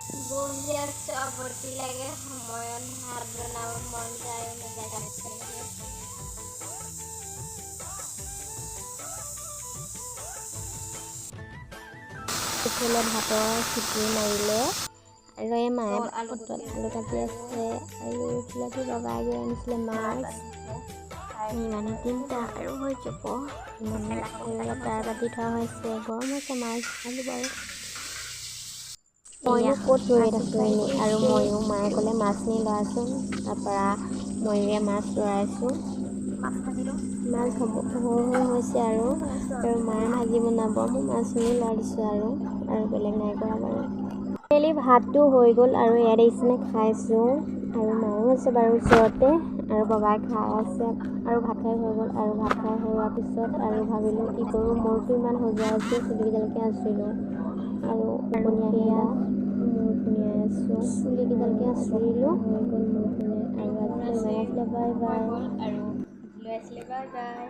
গম্ভীর অপরটি লাগে সময়ন হারব মন যায় মেজা ভাতৰ চিটি মাৰিলে আৰু এই মায়ে পটল আলু কাটি আছে। আৰু এইফালেতো বাবা আগে আনিছিলে মাছ। মানুহ তিনিটা আৰু হৈ যাব। তাৰ পাতি থোৱা হৈছে গৰম হৈছে মাছ আলু বাৰু ময়ো ক'ত ৰৈ আছোঁ এনেই? আৰু ময়ো মায়ে ক'লে মাছ নি লোৱাচোন তাৰপৰা ময়ূৰে মাছ লৰাইছোঁ মাছ হ'ব সৰু সৰু হৈছে আৰু। আৰু মায়ে ভাজি বনাব মই মাছখিনি লৰাই দিছোঁ আৰু আৰু বেলেগ নাই কৰা বাৰু। ডেইলি ভাতটো হৈ গ'ল আৰু ইয়াত আহিছিলে খাইছোঁ। আৰু মাও আছে বাৰু ওচৰতে আৰু বাবাই খাই আছে। আৰু ভাত খাই হৈ গ'ল আৰু ভাত খাই হৈ হোৱাৰ পিছত আৰু ভাবিলোঁ কি কৰোঁ মূৰটো ইমান সজোৱা আছে চুলিকেইডালকে আঁচুৰিলোঁ আৰু টোপনি আহিলে মূৰ খুনিয়াই আছোঁ চুলিকেইডালকে আঁচুৰিলোঁ হৈ গ'ল মূৰ খুনিয়াই আৰু আছিলে বাই বাই। আৰু লৈ আছিলে বাই বাই।